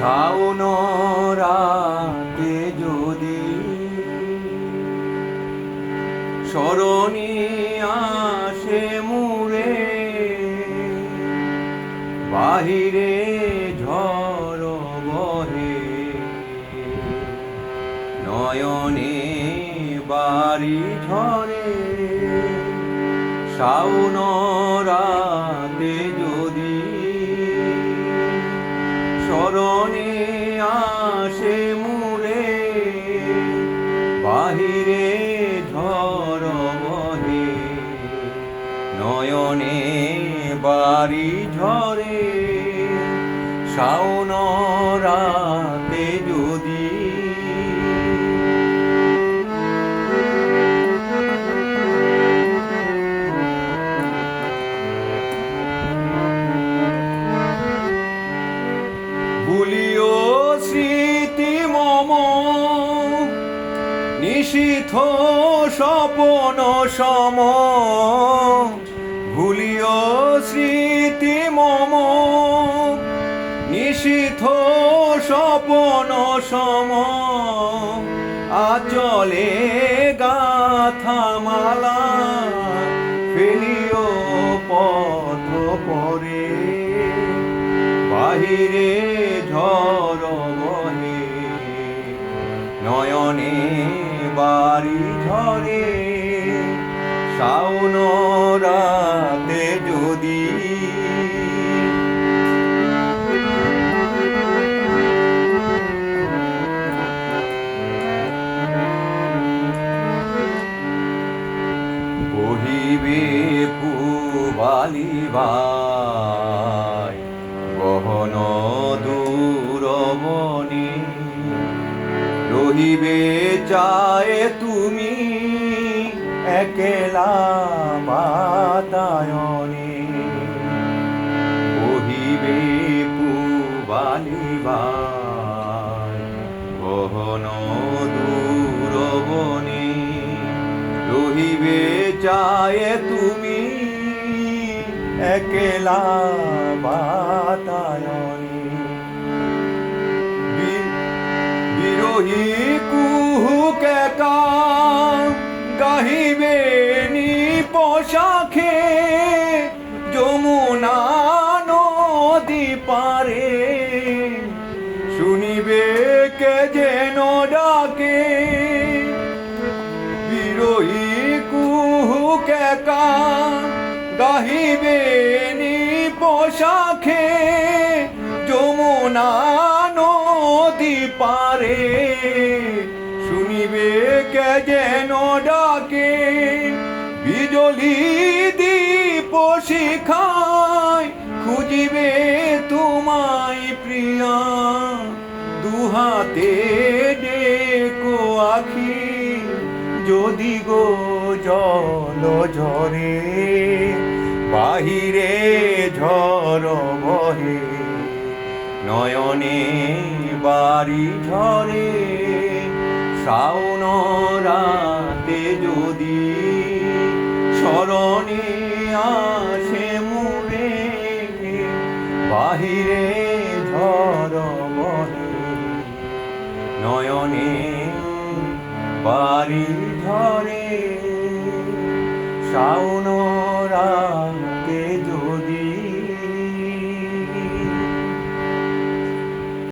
শাওন রাতে যদি স্মরণে আসে মুরে বাহিরে ঝড় বহে। নয়নে বাড়ি ঝরে শাওন রাতে বাড়ি ঝরে শাওন রাতে যদি ভুলিও স্মৃতি মম নিশীথ স্বপন সম ভুলিও মম নিশীথ স্বপন সম। আচলে গাথা মালা ফেলিও পথ পরে। বাহিরে ঝড় বহে, নয়নে বাড়ি ঝরে। শাওন বহিবে পুবালিবাই গহন দূরবনে রহিবে চায় তুমি একেলা বাতায়নে। বহিবে পুবালিবাই চায় তুমি একেলা বাতায়নে। বিরহী কুহুকে গাহিবে নি পোশাখে, যমুনা নদী পারে। শুনিবে কে যেন কুহুকে গাহিবে নি পোশাখে যমুনা নদী পারে। শুনিবে কে যেন ডাকে, বিজলি দীপ শিখায়, খুঁজিবে তোমায় প্রিয়া। দুহাতে ডেকো আখি, যদি গো জল ঝরে, বাহিরে ঝড় বহে। নয়নে বাড়ি ঝরে, শাওন রাতে যদি স্মরণে আসে মুরে বাহিরে ঝড় বহে। নয়নে বাড়ি ঝরে শাওন রাতে